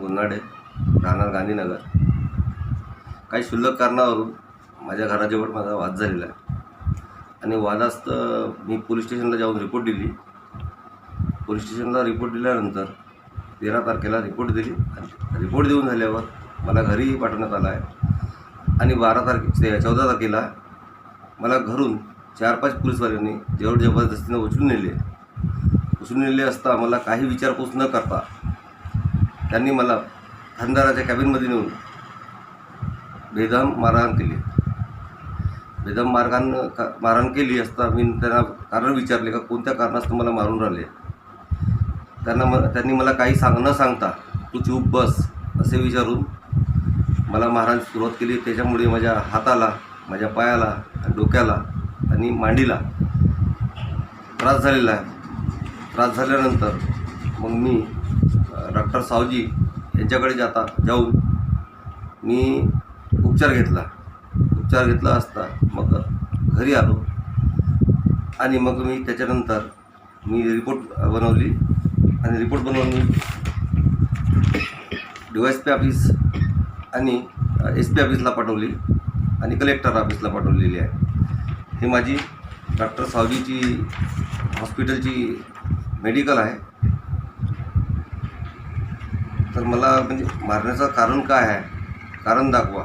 गुन्हाडे राहणार गांधीनगर. काही क्षुल्लक कारणावरून माझ्या घराजवळ माझा वाद झालेला आहे. आणि वादास्त मी पोलीस स्टेशनला जाऊन रिपोर्ट दिली. पोलीस स्टेशनला रिपोर्ट दिल्यानंतर तेरा तारखेला रिपोर्ट दिली. आणि रिपोर्ट देऊन झाल्यावर मला घरी पाठवण्यात आला आहे. आणि बारा तारखे ते चौदा तारखेला मला घरून चार पाच पोलीसवाल्यांनी जेवढ जबरदस्तीनं उचलून नेले उचलून नेले असता मला काही विचारपूस न करता त्यांनी मला खानदाराच्या कॅबिनमध्ये नेऊन बेदम मारहाण केली. बेदम मारहाण का मारहाण केली असता मी त्यांना कारण विचारले का कोणत्या कारणास्तव मला मारून राहिले? त्यांना म त्यांनी मला काही सांग न सांगता तू चूप बस असे विचारून मला मारहाण सुरुवात केली. त्याच्यामुळे माझ्या हाताला माझ्या पायाला डोक्याला आणि मांडीला त्रास झालेला आहे. त्रास झाल्यानंतर मग मी डॉक्टर सावजी यांच्याकडे जाता जाऊन मी उपचार घेतला. उपचार घेतला असता मग घरी आलो. आणि मग मी त्याच्यानंतर मी रिपोर्ट बनवली. आणि रिपोर्ट बनवून मी डी एस पी ऑफिस आणि एस पी ऑफिसला पाठवली आणि कलेक्टर ऑफिसला पाठवलेली आहे. ही माझी डॉक्टर सावजीची हॉस्पिटलची मेडिकल आहे. तर मला म्हणजे मारण्याचं कारण काय आहे? कारण दाखवा.